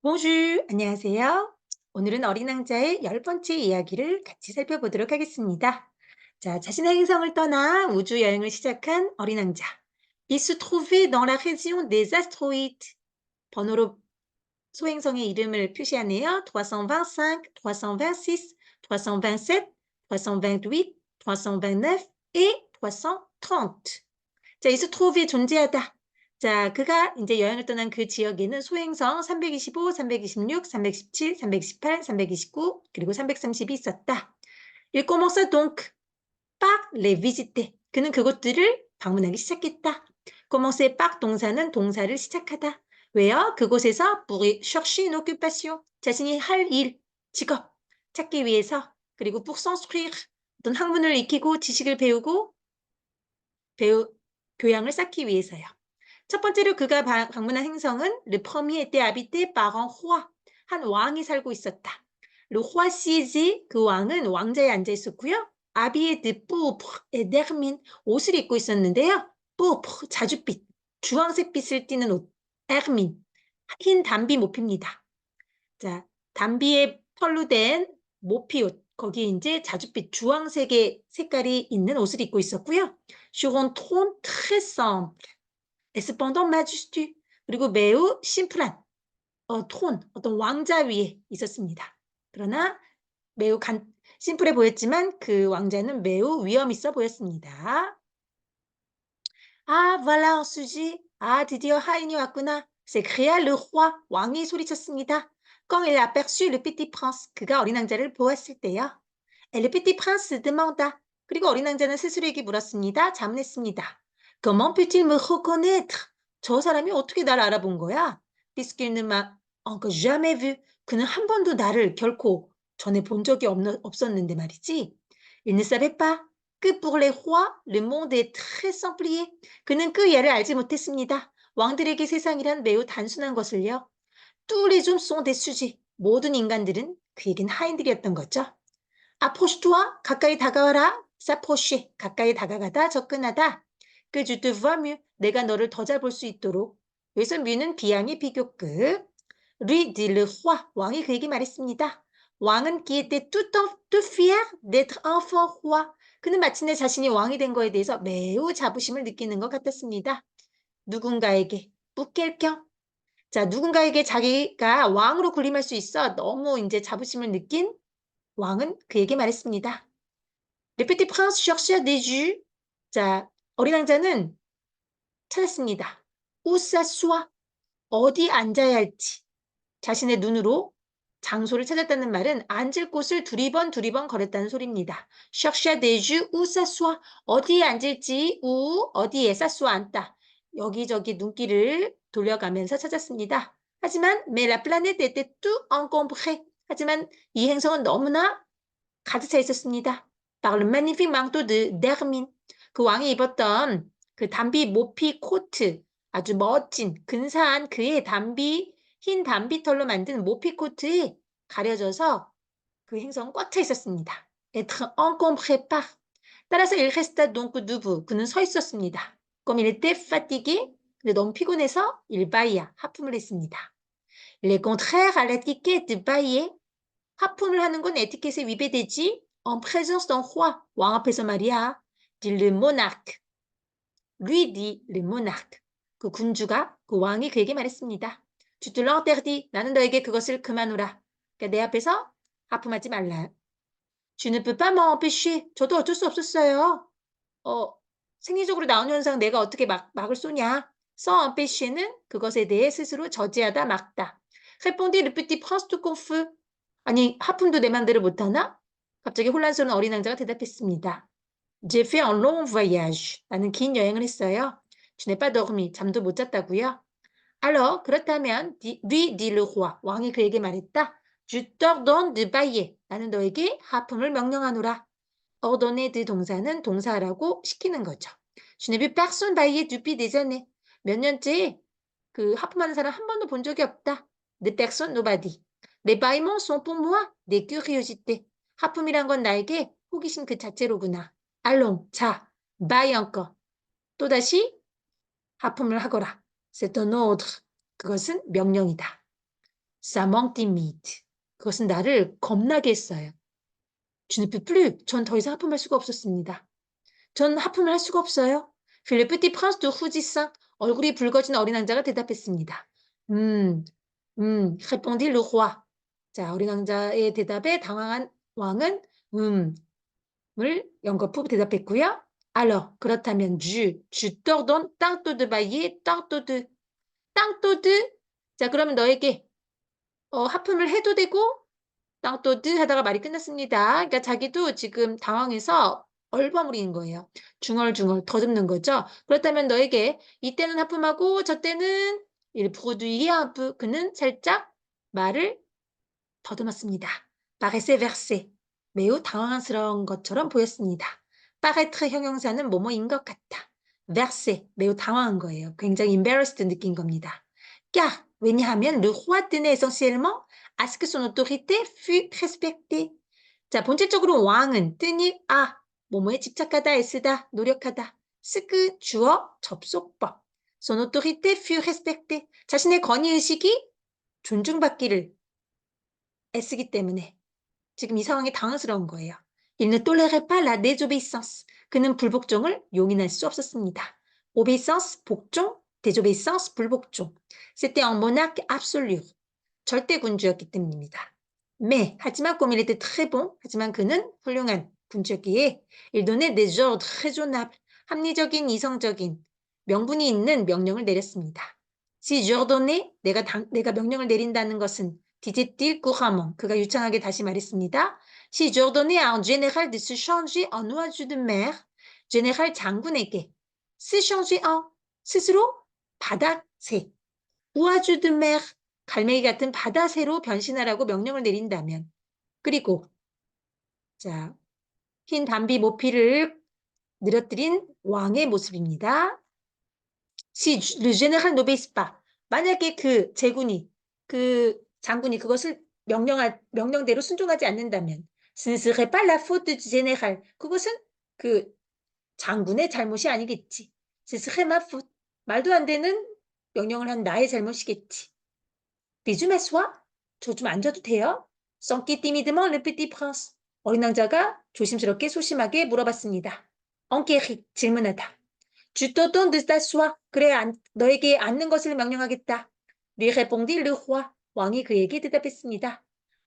Bonjour, 안녕하세요. 오늘은 어린 왕자의 열 번째 이야기를 같이 살펴보도록 하겠습니다. 자, 자신의 행성을 떠나 우주 여행을 시작한 어린 왕자. Il se trouvait dans la région des astéroïdes. 번호로 소행성의 이름을 표시하네요. 325, 326, 327, 328, 329 et 330. 자, il se trouvait 존재하다. 자, 그가 이제 여행을 떠난 그 지역에는 소행성 325, 326, 317, 318, 329 그리고 330이 있었다. Donc par les visiter. 그는 그곳들을 방문하기 시작했다. commencer par 동사는 동사를 시작하다. 왜요? 그곳에서 chercher une occupation. 자신이 할 일, 직업 찾기 위해서 그리고 s'instruire. 어떤 학문을 익히고 지식을 배우고 배우, 교양을 쌓기 위해서요. 첫 번째로 그가 바, 방문한 행성은 premier était habité par un roi. 한 왕이 살고 있었다. Le roi siégé, 그 왕은 왕자에 앉아 있었고요. pourpre et d'hermine, 옷을 입고 있었는데요. pourpre, 자줏빛, 주황색 빛을 띠는 옷. hermine, 흰 담비 모피입니다. 자, 담비의 털로 된 모피 옷. 거기에 이제 자줏빛 주황색의 색깔이 있는 옷을 입고 있었고요. trône très simple. Cependant majestueux. 그리고 매우 심플한 어, 트론, 어떤 왕자 위에 있었습니다. 그러나 매우 간, 심플해 보였지만 그 왕자는 매우 위험 있어 보였습니다. 아, voilà sujet. 아, 드디어 하인이 왔구나. le roi. 왕이 소리쳤습니다. quand il aperçut. 그가 어린 왕자를 보았을 때요. et le petit prince. 그리고 어린 왕자는 스스로에게 물었습니다. 자문했습니다. Comment peut-il me reconnaître? 저 사람이 어떻게 날 알아본 거야? Puisqu'il ne m'a encore jamais vu. 그는 한 번도 나를 결코 전에 본 적이 없는, 없었는데 말이지. Il ne savait pas que pour les rois, le monde est très simplifié. 그는 그 예를 알지 못했습니다. 왕들에게 세상이란 매우 단순한 것을요. Tous les hommes sont des sujets. 모든 인간들은 그에겐 하인들이었던 거죠. Approche-toi. 가까이 다가와라. s'approcher. 가까이 다가가다, 접근하다. Que je te vois mieux. 내가 너를 더 잘 볼 수 있도록. 여기서 뮤는 비양의 비교급. lui dit le roi. 왕이 그에게 말했습니다. 왕은 qui était tout, en, tout fier d'être enfant roi. 그는 마침내 자신이 왕이 된 거에 대해서 매우 자부심을 느끼는 것 같았습니다. 누군가에게 quelqu'un. 자, 누군가에게 자기가 왕으로 군림할 수 있어 너무 이제 자부심을 느낀 왕은 그에게 말했습니다. Le petit prince cherchait des jus. 자, 어린 왕자는 찾았습니다. 우사수와 어디 앉아야 할지 자신의 눈으로 장소를 찾았다는 말은 앉을 곳을 두리번 두리번 걸었다는 소리입니다. 셔샤 데주 우사수와 어디에 앉을지 우 어디에 사수와 앉다. 여기저기 눈길을 돌려가면서 찾았습니다. 하지만 메라 플라네트 tout encombré. 하지만 이 행성은 너무나 가득 차 있었습니다. par le magnifique. 그 왕이 입었던 그 담비 모피 코트 아주 멋진 근사한 그의 담비 흰 담비털로 만든 모피 코트에 가려져서 그 행성 꽉 차 있었습니다. être encombré par. 따라서 il resta donc debout. 그는 서 있었습니다. comme il était fatigué. 근데 너무 피곤해서 il bailla. 하품을 했습니다. il est contraire à l'étiquette bailler. 하품을 하는 건 에티켓에 위배되지. en présence d'un roi. 왕 앞에서 말이야. Dit le monarque. lui dit le monarque. 그 군주가 그 왕이 그에게 말했습니다. Tu te l'interdis. 나는 너에게 그것을 그만두라. 그러니까 내 앞에서 하품하지 말라. Tu ne peux pas m'empêcher. 저도 어쩔 수 없었어요. 어, 생리적으로 나온 현상 내가 어떻게 막, 막을 쏘냐? sans empêcher는 그것에 대해 스스로 저지하다 막다. répondit le petit prince tout confus. 아니 하품도 내 맘대로 못하나? 갑자기 혼란스러운 어린 왕자가 대답했습니다. J'ai fait un long voyage. 나는 긴 여행을 했어요. Je n'ai pas dormi. 잠도 못 잤다고요? Alors, 그렇다면 lui dit le roi. 왕이 그에게 말했다. Je t'ordonne de bailler. 나는 너에게 하품을 명령하노라. ordonner de 동사는 동사라고 시키는 거죠. Je n'ai vu personne bailler depuis des années. 몇 년째 그 하품하는 사람 한 번도 본 적이 없다. De personne, nobody. Les bâillements sont pour moi des curiosités. 하품이란 건 나에게 호기심 그 자체로구나. 알롱, 자, 바이 encore. 또다시 하품을 하거라. C'est un ordre. 그것은 명령이다. Ça m'intimide. 그것은 나를 겁나게 했어요. Je ne peux plus. 전 더 이상 하품할 수가 없었습니다. 전 하품을 할 수가 없어요. Le petit prince de rougissant. 얼굴이 붉어진 어린 왕자가 대답했습니다. 음, 음, répondit le roi. 자, 어린 왕자의 대답에 당황한 왕은 음 을 연거푸 대답했고요. Alors, 그렇다면 je, je t'ordonne tantôt. 자, 그러면 너에게 어, 하품을 해도 되고 de 하다가 말이 끝났습니다. 그러니까 자기도 지금 당황해서 얼버무리는 거예요. 중얼중얼 더듬는 거죠. 그렇다면 너에게 이때는 하품하고 저때는 il produit 그는 살짝 말을 더듬었습니다. paraissait versé 매우 당황스러운 것처럼 보였습니다. paraître 형용사는 뭐뭐인 것 같다. versé 매우 당황한 거예요. 굉장히 embarrassed 느낀 겁니다. car 왜냐하면 le roi tenait essentiellement à ce que son autorité fût respectée. 자, 본질적으로 왕은 뜨니 아 뭐뭐에 집착하다, 애쓰다, 노력하다. 스크 주어 접속법. Son autorité fut respectée. 자신의 권위의식이 존중받기를 애쓰기 때문에 지금 이 상황이 당황스러운 거예요. Il ne tolérait pas la désobéissance. 그는 불복종을 용인할 수 없었습니다. obéissance, 복종, désobéissance, 불복종. C'était un monarque absolu. 절대 군주였기 때문입니다. Mais, 하지만 comme il était très bon, 하지만 그는 훌륭한 군주였기에 il donnait des ordres raisonnables. 합리적인, 이성적인 명분이 있는 명령을 내렸습니다. Si j'ordonnais, 내가, 당, 내가 명령을 내린다는 것은 disait-il couramment. 그가 유창하게 다시 말했습니다. Général de se changer en oiseau de mer, général 장군에게 se changer en 스스로 바다새, de mer 갈매기 같은 바다새로 변신하라고 명령을 내린다면 그리고 자, 흰 담비 모피를 늘어뜨린 왕의 모습입니다. Général n'obéisse pas. 만약에 그 제군이 그 장군이 그것을 명령할 명령대로 순종하지 않는다면 la faute du général. 그것은 그 장군의 잘못이 아니겠지. ma faute. 말도 안 되는 명령을 한 나의 잘못이겠지. M'asseoir? 저좀 앉아도 돼요? Timidement le petit prince. 어린 왕자가 조심스럽게 소심하게 물어봤습니다. enquérir, 질문하다. De t'asseoir. 그래, 안, 너에게 앉는 것을 명령하겠다. le roi. 왕이 그에게 대답했습니다.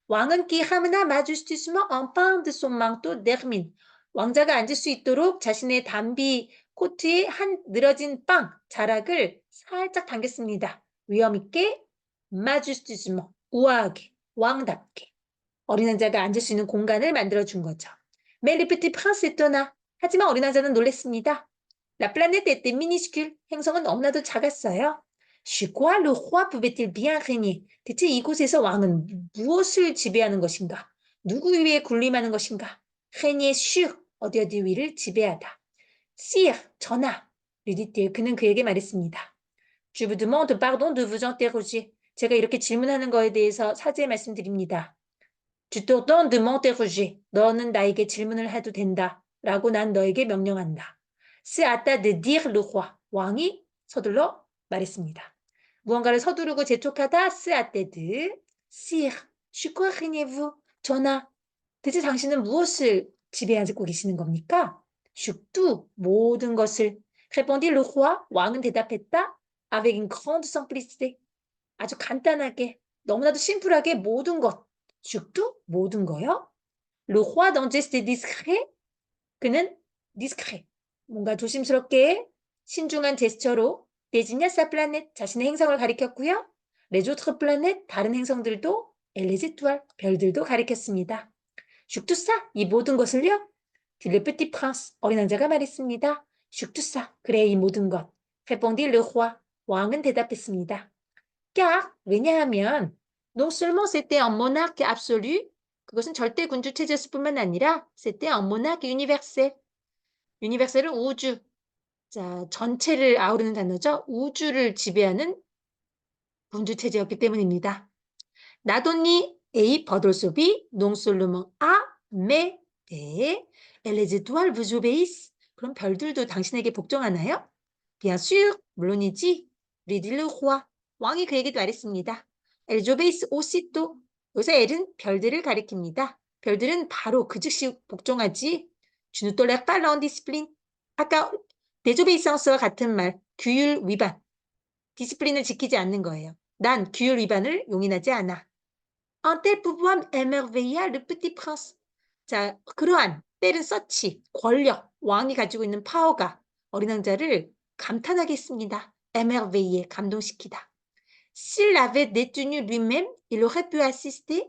왕은 majestueusement un pan de son manteau d'hermine. 왕자가 앉을 수 있도록 자신의 담비 코트에 한 늘어진 빵, 자락을 살짝 당겼습니다. 위험 있게 majestueusement, 우아하게, 왕답게. 어린 왕자가 앉을 수 있는 공간을 만들어 준 거죠. Petit prince étonna. 하지만 어린 왕자는. La planète était minuscule. 행성은 너무나도 작았어요. Le roi pouvait-il bien régner? 대체 이곳에서 왕은 무엇을 지배하는 것인가? 누구 위에 군림하는 것인가? régner sur 어디 어디 위를 지배하다. sire 전하. 루디테 그는 그에게 말했습니다. Je vous demande pardon de vous interroger. 제가 이렇게 질문하는 거에 대해서 사죄 말씀드립니다. Tu t'ordonnes de m'interroger. 너는 나에게 질문을 해도 된다. 라고 난 너에게 명령한다. C'est à ta de dire le roi. 왕이 서둘러 말했습니다. 무언가를 서두르고 재촉하다 de sire. quoi régnez-vous? 전하, 대체 당신은 무엇을 지배하고 계시는 겁니까? tout, 모든 것을. répondit. 왕은 대답했다. une grande simplicité. 아주 간단하게, 너무나도 심플하게 모든 것. tout, 모든 거요. le roi d'un geste. 그는 discret. 뭔가 조심스럽게 신중한 제스처로 désigna sa planète 자신의 행성을 가리켰고요. autres planètes 다른 행성들도 étoiles 별들도 가리켰습니다. ça 이 모든 것을요. petit prince 어린 왕자가 말했습니다. ça 그래 이 모든 것. le roi 왕은 대답했습니다. car 왜냐하면 non seulement c'était 그것은 절대 군주 체제였을 뿐만 아니라 c'était un monarque 유니버셀은 우주. 자, 전체를 아우르는 단어죠. 우주를 지배하는 군주 체제였기 때문입니다. 나돈니 A 버돌소 비 농솔로몬 아 메, 네. 엘레즈 두알 부조베이스 그럼 별들도 당신에게 복종하나요? sûr 물론이지 리딜르 호아 왕이 그에게 말했습니다. obéissent aussitôt. 여기서 L은 별들을 가리킵니다. 별들은 바로 그 즉시 복종하지. Tolères pas l'indiscipline. 아까 désobéissance와 같은 말, 규율 위반. 디스플린을 지키지 않는 거예요. 난 규율 위반을 용인하지 않아. Un tel pouvoir émerveilla le petit prince. 자, 그러한 때는 서치, 권력, 왕이 가지고 있는 파워가 어린 왕자를 감탄하게 했습니다. émerveiller, 감동시키다. S'il avait détenu lui-même, il aurait pu assister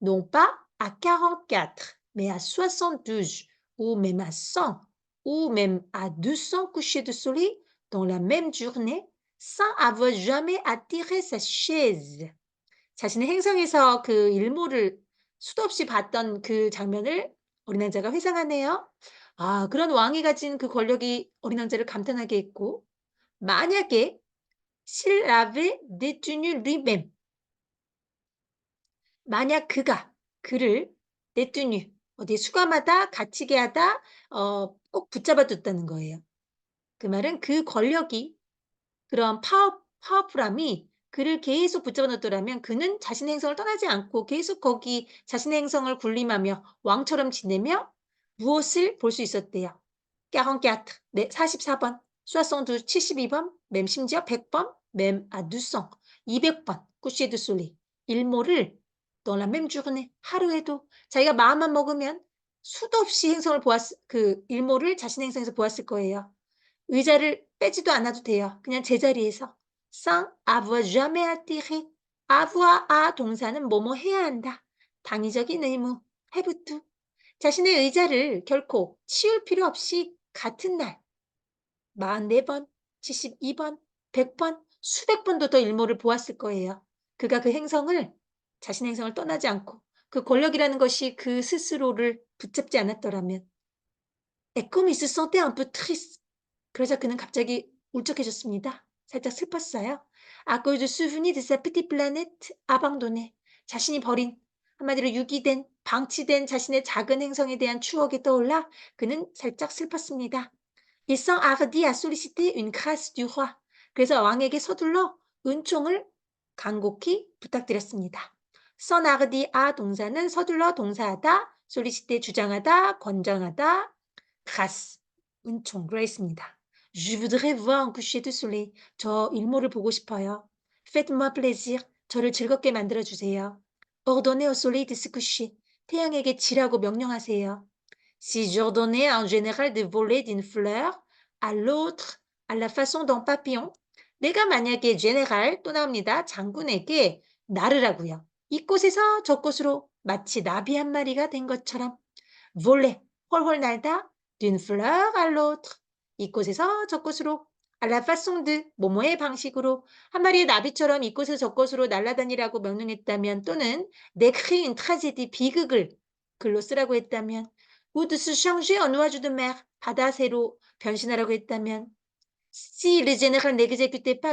non pas à 44, mais à 72, ou même à 100, ou même à 200 couchers de soleil dans la même journée, sans avoir jamais attiré sa chaise. 자신의 행성에서 그 일몰을 수도 없이 봤던 그 장면을 어린 왕자가 회상하네요. 아, 그런 왕이 가진 그 권력이 어린 왕자를 감탄하게 했고, 만약에 avait détenu lui-même, 만약 그가 그를 détenu 어디 수감하다, 갇히게 하다, 어, 꼭 붙잡아 뒀다는 거예요. 그 말은 그 권력이 그런 파워, 파워풀함이 그를 계속 붙잡아 놓더라면 그는 자신의 행성을 떠나지 않고 계속 거기 자신의 행성을 군림하며 왕처럼 지내며 무엇을 볼 수 있었대요. 44, 네, 44번, 72, 72번, 맴 심지어 100번, 맴 아, 200, 200번, coucher de soleil, 일몰을 dans la même journée, 하루에도 자기가 마음만 먹으면 수도 없이 행성을 보았, 그 일몰을 자신의 행성에서 보았을 거예요. 의자를 빼지도 않아도 돼요. 그냥 제자리에서. sans avoir jamais attiré. avoir a 동사는 뭐뭐 해야 한다. 당위적인 의무, have. 자신의 의자를 결코 치울 필요 없이 같은 날 44번, 72번, 100번, 수백 번도 더 일몰을 보았을 거예요. 그가 그 행성을 자신의 행성을 떠나지 않고 그 권력이라는 것이 그 스스로를 붙잡지 않았더라면 se sentait un peu triste. 그러자 그는 갑자기 울적해졌습니다. 살짝 슬펐어요. Souvenir de sa petite planète abandonnée. 자신이 버린 한마디로 유기된 방치된 자신의 작은 행성에 대한 추억이 떠올라 그는 살짝 슬펐습니다. Solliciter une grâce du roi. 그래서 왕에게 서둘러 은총을 간곡히 부탁드렸습니다. Hardit à 동사는 서둘러 동사하다, solliciter 주장하다, 권장하다, grâce 은총 그랬습니다. Je voudrais voir un coucher de soleil. 저 일몰을 보고 싶어요. Faites-moi plaisir. 저를 즐겁게 만들어 주세요. Ordonnez au soleil de se coucher. 태양에게 지라고 명령하세요. Si j'ordonnais un général de voler d'une fleur à l'autre à la façon d'un papillon. 내가 만약에 general 또 나옵니다. 장군에게 나르라고요. 이곳에서 저곳으로 마치 나비 한 마리가 된 것처럼 voler 훨훨 날다 l'autre 이곳에서 저곳으로 de 뭐뭐의 방식으로 한 마리의 나비처럼 이곳에서 저곳으로 날아다니라고 명령했다면 또는 une tragédie 비극을 글로 쓰라고 했다면 ou de se changer 바다새로 변신하라고 했다면 si le général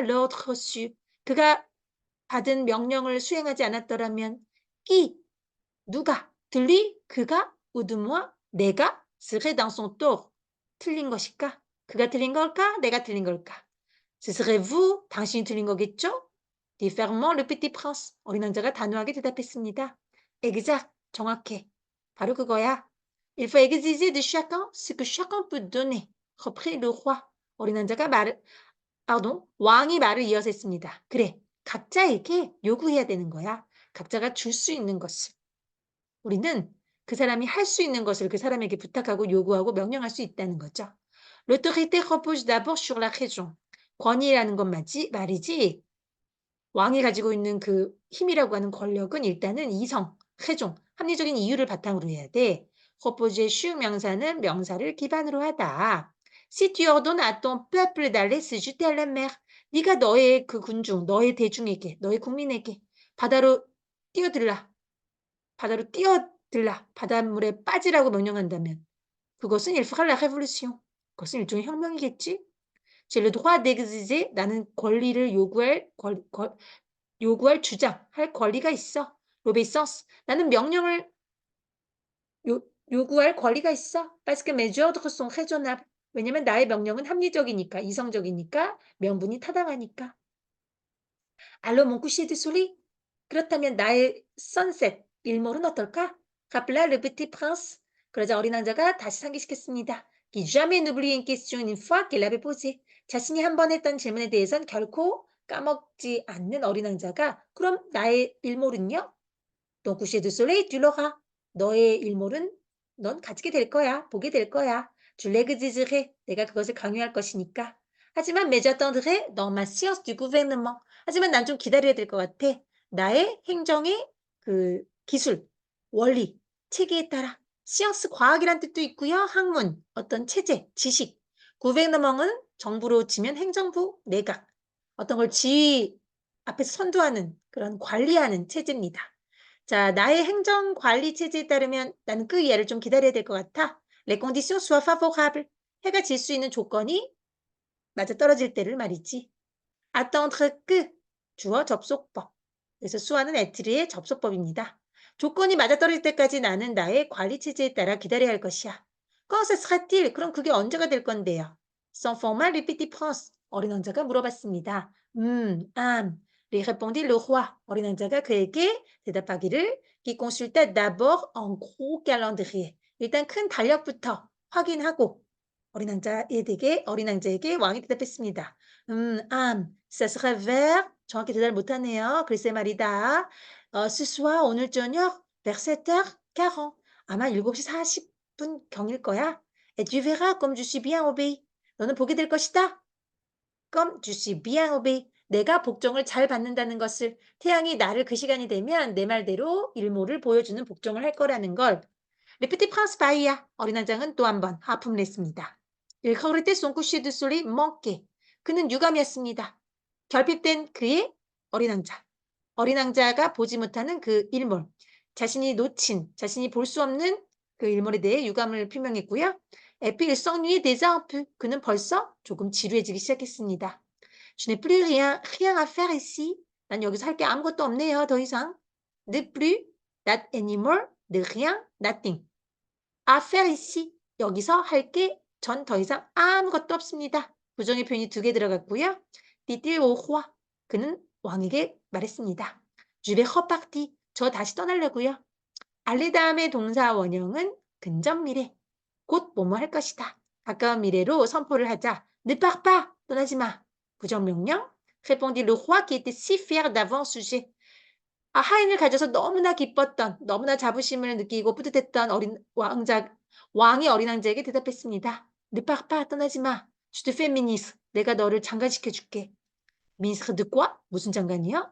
l'ordre reçu 그가 받은 명령을 수행하지 않았더라면 qui 누가 들리 그가 moi 내가 dans son tort 틀린 것일까? 그가 틀린 걸까? 내가 틀린 걸까? Serait vous, 당신이 틀린 거겠죠? Différemment, le petit prince. 어린 왕자가 단호하게 대답했습니다. Exact, 정확해. 바로 그거야. Il faut exiger de chacun ce que chacun peut donner. reprit le roi. 어린 왕자가 말을, pardon, 왕이 말을 이어서 했습니다. 그래, 각자에게 요구해야 되는 거야. 각자가 줄 수 있는 것을. 우리는 그 사람이 할 수 있는 것을 그 사람에게 부탁하고 요구하고 명령할 수 있다는 거죠. L'autorité repose d'abord sur la raison. 권위라는 건 맞지, 말이지. 왕이 가지고 있는 그 힘이라고 하는 권력은 일단은 이성, 회종, 합리적인 이유를 바탕으로 해야 돼. repose의 쉬운 명사는 명사를 기반으로 하다. Si tu ordonnes à ton peuple d'aller se jeter à la mer. 네가 너의 그 군중, 너의 대중에게, 너의 국민에게 바다로 뛰어들라. 바다로 뛰어들라. 바닷물에 빠지라고 명령한다면 그것은 la révolution. 그것은 일종의 혁명이겠지? Le droit d'exiger 나는 권리를 요구할 권, 권, 요구할 주장, 할 권리가 있어. l'obéissance 나는 명령을 요, 요구할 권리가 있어. Parce que mes ordres. 왜냐면 나의 명령은 합리적이니까, 이성적이니까, 명분이 타당하니까. Mon coucher de soleil, 그렇다면 나의 sunset, 일몰은 어떨까? Le petit prince. 그러자 어린 왕자가 다시 상기시켰습니다. Qui jamais n'oublie une question. 자신이 한 번 했던 질문에 대해선 결코 까먹지 않는 어린 왕자가 그럼 나의 일몰은요? Soleil, tu l'auras. 너의 일몰은 넌 가지게 될 거야. 보게 될 거야. Je l'exigerai. 내가 그것을 강요할 것이니까. 하지만 mais j'attendrai dans ma science du gouvernement. 하지만 난 좀 기다려야 될 것 같아. 나의 행정의 그 기술, 원리, 체계에 따라. science 과학이란 뜻도 있고요. 학문, 어떤 체제, 지식. gouvernement은 정부로 치면 행정부, 내각. 어떤 걸 지휘 앞에서 선도하는 그런 관리하는 체제입니다. 자, 나의 행정 관리 체제에 따르면 나는 그 이하를 좀 기다려야 될 것 같아. Les conditions soient favorables. 해가 질 수 있는 조건이 맞아떨어질 때를 말이지. attendre que 주어 접속법. 그래서 수화는 에트리의 접속법입니다. 조건이 맞아떨어질 때까지 나는 나의 관리 체제에 따라 기다려야 할 것이야. Quand ce sera-t-il? 그럼 그게 언제가 될 건데요? Sans formal, le petit prince. 어린 왕자가 물어봤습니다. 음, 음, lui répondit le roi. 어린 왕자가 그에게 대답하기를 qui consulta d'abord un gros calendrier. 일단 큰 달력부터 확인하고 어린 왕자에게 어린 왕자에게 왕이 대답했습니다. 음, 음, ça sera vers 정확히 대답을 못하네요. 글쎄 말이다. 어, ce soir 오늘 저녁 vers 7h40 아마 7시 40분 경일 거야. Et tu verras comme je suis bien obéi. 너는 보게 될 것이다. comme je suis bien obéi. 내가 복종을 잘 받는다는 것을 태양이 나를 그 시간이 되면 내 말대로 일모를 보여주는 복종을 할 거라는 걸 레피티 프랑스 바이야 어린 왕장은 또 한 번 하품을 했습니다. Coucher de soleil manqué. 그는 유감이었습니다. 결핍된 그의 어린 왕자. 어린 왕자가 보지 못하는 그 일몰. 자신이 놓친, 자신이 볼 수 없는 그 일몰에 대해 유감을 표명했고요. 에피 일성류의 데자운프. 그는 벌써 조금 지루해지기 시작했습니다. Je n'ai plus rien, rien à faire ici. 난 여기서 할 게 아무것도 없네요. 더 이상. Ne plus, not anymore, de rien, nothing. Ici. 여기서 할 게 전 더 이상 아무것도 없습니다. 부정의 표현이 두 개 들어갔고요. roi. 그는 왕에게 말했습니다. Vais repartir. 저 다시 떠나려고요. 알리 다음의 동사 원형은 근접 미래. 곧 뭐뭐 할 것이다. 가까운 미래로 선포를 하자. Pas. 떠나지 마. 부정명령 répondit le roi qui était. 아, 하인을 가져서 너무나 기뻤던, 너무나 자부심을 느끼고 뿌듯했던 어린 왕자, 왕이 어린 왕자에게 대답했습니다. Pas, 떠나지 마. Fais ministre. 내가 너를 장관시켜 줄게. ministre de quoi? 무슨 장관이요?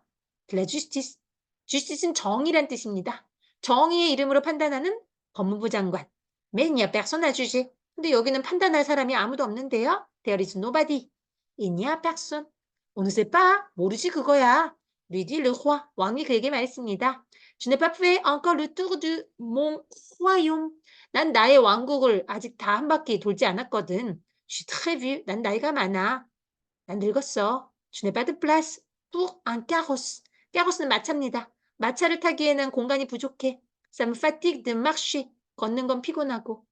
la justice. justice는 정의란 뜻입니다. 정의의 이름으로 판단하는 법무부 장관. Personne à juger. 근데 여기는 판단할 사람이 아무도 없는데요. There is nobody. On ne sait pas. 모르지 그거야. Lui dit le roi. 왕이 그에게 말했습니다. Je n'ai pas fait encore le tour de mon royaume. 난 나의 왕국을 아직 다 한 바퀴 돌지 않았거든. Je suis très vieux. 난 나이가 많아. 난 늙었어. Je n'ai pas de place pour un carrosse. carrosse는 마차입니다. 마차를 타기에는 공간이 부족해. Ça me fatigue de marcher. 걷는 건 피곤하고.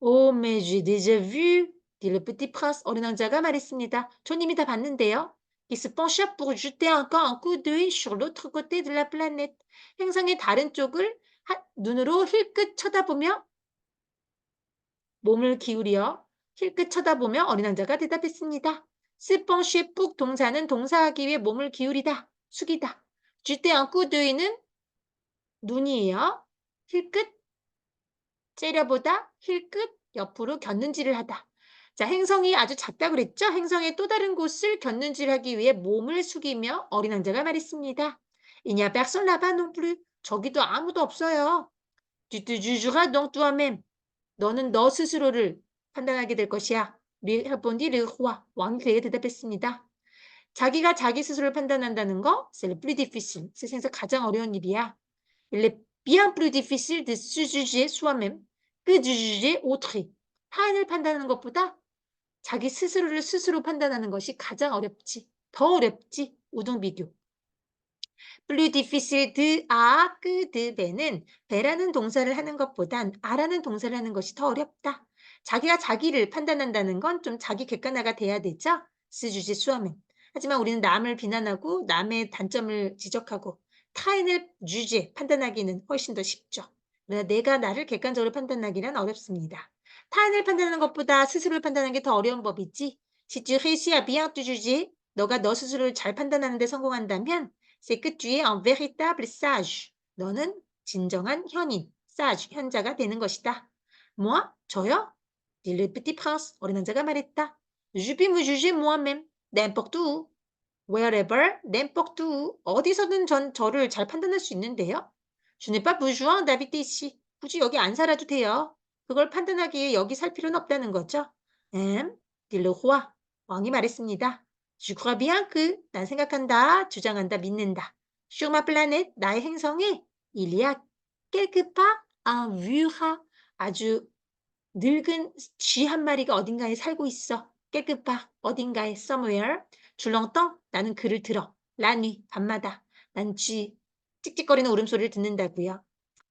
Oh, mais j'ai déjà vu. dit le petit prince. 어린 왕자가 말했습니다. 전 이미 다 봤는데요. Il se pencha pour jeter encore un coup d'œil sur l'autre côté de la planète. 행성의 다른 쪽을 하, 눈으로 힐끗 쳐다보며 몸을 기울여 힐끗 쳐다보며 어린 왕자가 대답했습니다. pencher pour 동사는 동사하기 위해 몸을 기울이다, 숙이다. coup d'œil는 눈이에요. 힐끗 째려보다, 힐끗 옆으로 겼는지를 하다. 자, 행성이 아주 작다 그랬죠? 행성의 또 다른 곳을 겼는질하기 위해 몸을 숙이며 어린 왕자가 말했습니다. Personne là-bas non plus. 저기도 아무도 없어요. Donc toi-même. 너는 너 스스로를 판단하게 될 것이야. le roi. 왕이 그에게 대답했습니다. 자기가 자기 스스로를 판단한다는 거, difficile. 세상에서 가장 어려운 일이야. De se juger soi-même que de juger autrui. 타인을 판단하는 것보다 자기 스스로를 스스로 판단하는 것이 가장 어렵지. 더 어렵지. 우등 비교. plus difficile de à que de be는 be라는 동사를 하는 것보단 아라는 동사를 하는 것이 더 어렵다. 자기가 자기를 판단한다는 건 좀 자기 객관화가 돼야 되죠. 스주지 수하면. 하지만 우리는 남을 비난하고 남의 단점을 지적하고 타인을 주제, 판단하기는 훨씬 더 쉽죠. 내가 나를 객관적으로 판단하기란 어렵습니다. 타인을 판단하는 것보다 스스로를 판단하는 게 더 어려운 법이지. À bien te juger, 너가 너 스스로를 잘 판단하는 데 성공한다면, es un véritable sage. 너는 진정한 현인, sage, 현자가 되는 것이다. moi, 저요? le petit prince, 어린 왕자가 말했다. Je puis me juger moi-même, n'importe où. wherever, n'importe où. 어디서든 전 저를 잘 판단할 수 있는데요. Je n'ai pas besoin d'habiter ici. 굳이 여기 안 살아도 돼요. 그걸 판단하기에 여기 살 필요는 없다는 거죠. M, roi. 왕이 말했습니다. Bien que, 난 생각한다, 주장한다, 믿는다. Ma planète, 나의 행성에 un vieux rat. 아주 늙은 쥐 한 마리가 어딘가에 살고 있어. part, 어딘가에, somewhere. 줄렁덩, 나는 그를 들어. nuit, 밤마다. 난 쥐, 찍찍거리는 울음소리를 듣는다고요.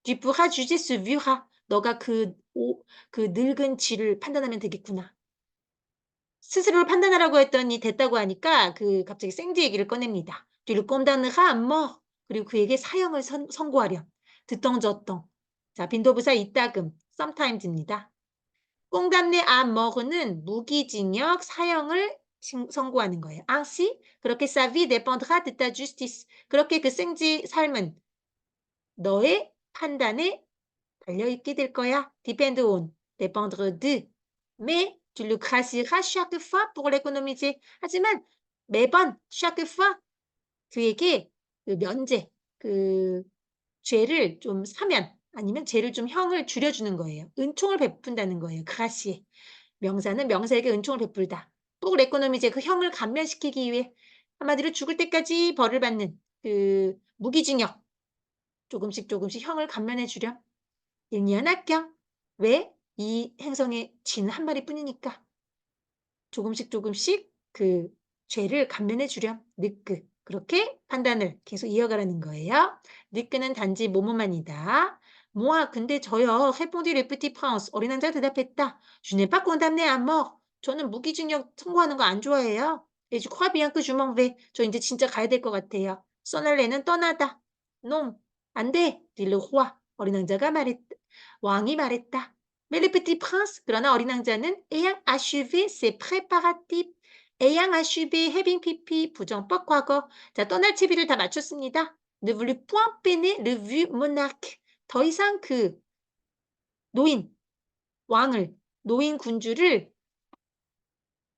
Ce vieux rat. 너가 그, 오, 그 늙은 쥐를 판단하면 되겠구나. 스스로를 판단하라고 했더니 됐다고 하니까 그 갑자기 생쥐 얘기를 꺼냅니다. Le condamneras à mort. 그리고 그에게 사형을 선, 선고하렴. 듣덩저덩. 자, 빈도부사 이따금, condamner à mort는 무기징역, 사형을 신- 선고하는 거예요. ainsi, 그렇게 dépendra de ta justice. 그렇게 그 생쥐 삶은 너의 판단에 달려있게 될 거야. depend on, dépendre de. Mais tu le gracieras chaque fois pour l'économiser. 하지만 매번 chaque fois 그에게 그 면제, 그 죄를 좀 사면 아니면 죄를 좀 형을 줄여주는 거예요. 은총을 베푼다는 거예요. gracie. 명사는 명사에게 은총을 베풀다. pour l'économiser 그 형을 감면시키기 위해 한마디로 죽을 때까지 벌을 받는 그 무기징역 조금씩 조금씩 형을 감면해 주렴. 일년학경 왜? 이 행성에 쥐는 한 마리뿐이니까. 조금씩 조금씩 그 죄를 감면해 주렴. 느끄. 그렇게 판단을 계속 이어가라는 거예요. 느끄는 단지 뭐뭐만이다. 뭐야, 근데 저요. le petit prince. 어린 왕자가 대답했다. Pas condamné à mort. 저는 무기징역 선고하는 거 안 좋아해요. Que je m'en vais. 저 이제 진짜 가야 될 것 같아요. 써날레는 떠나다. non. 안 돼. le roi. 어린 왕자가 말했다. 왕이 말했다. Mais le petit prince, 그러나 어린 왕자는 ayant achevé ses préparatifs, ayant achevé, having pp, 부정법 과거. 자, 떠날 채비를 다 마쳤습니다. ne voulut point peiner le vieux monarque. 더 이상 그 노인, 왕을, 노인 군주를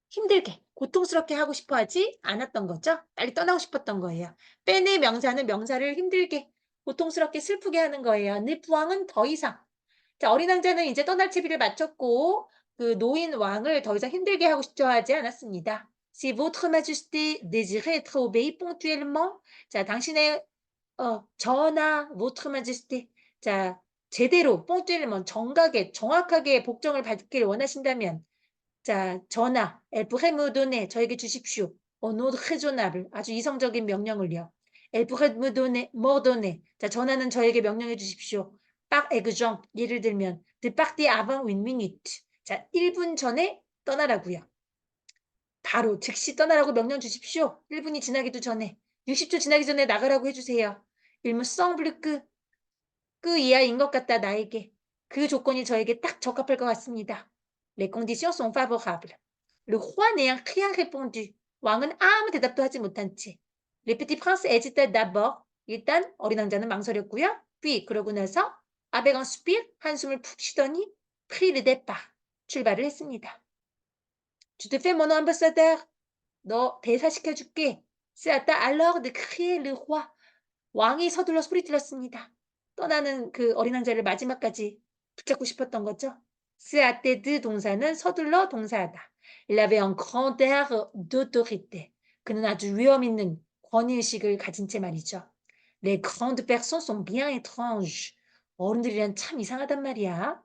힘들게, 고통스럽게 하고 싶어 하지 않았던 거죠. 빨리 떠나고 싶었던 거예요. 뺀의 명사는 명사를 힘들게, 고통스럽게 슬프게 하는 거예요. 내 부왕은 더 이상 자, 어린 왕자는 이제 떠날 채비를 마쳤고 그 노인 왕을 더 이상 힘들게 하고 싶어 하지 않았습니다. Si votre majesté désirait être obéi ponctuellement, 자, 당신의 어, 전하, votre majesté, 자, 제대로 ponctuellement 정각에 정확하게 복종을 받기를 원하신다면, 자, 전하, elle pourrait me donner, 저에게 주십시오. un ordre raisonnable, 아주 이성적인 명령을요. Elle pourrait me donner, m'ordonner, 자, 전하는 저에게 명령해 주십시오. par exemple, 예를 들면 de partir avant une minute. 자, 1분 전에 떠나라고요. 바로 즉시 떠나라고 명령 주십시오. 1분이 지나기도 전에 60초 지나기 전에 나가라고 해주세요. Il me semble que 그 이하인 것 같다 나에게. 그 조건이 저에게 딱 적합할 것 같습니다. Les conditions sont favorables. Le roi n'ayant rien répondu. 왕은 아무 대답도 하지 못한 채. Petit prince hésita d'abord. 일단 어린 왕자는 망설였고요. puis 그러고 나서 un soupir 한숨을 푹 쉬더니 départ. 출발을 했습니다. Fais mon ambassadeur. 너 대사시켜줄게. Alors de crier le roi. 왕이 서둘러 소리 질렀습니다. 떠나는 그 어린 왕자를 마지막까지 붙잡고 싶었던 거죠. De 동사는 서둘러 동사하다. Il avait un grand. 그는 아주 위험 있는 권위의식을 가진 채 말이죠. Les grandes personnes sont bien étranges. 어른들이란 참 이상하단 말이야.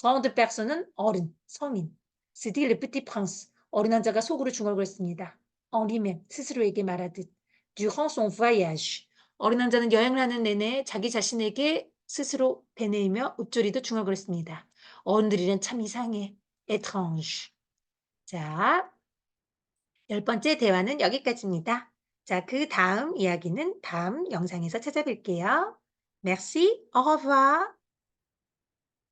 grande personne은 어른. C'est dit le petit prince. 어린 왕자가 속으로 중얼거렸습니다. en lui-même, 스스로에게 말하듯. durant son voyage. 어린 왕자는 여행을 하는 내내 자기 자신에게 스스로 배내이며 읊조리도 중얼거렸습니다. 어른들이란 참 이상해. étrange. 자, 열 번째 대화는 여기까지입니다. 자, 그 다음 이야기는 다음 영상에서 찾아뵐게요. Merci, au revoir.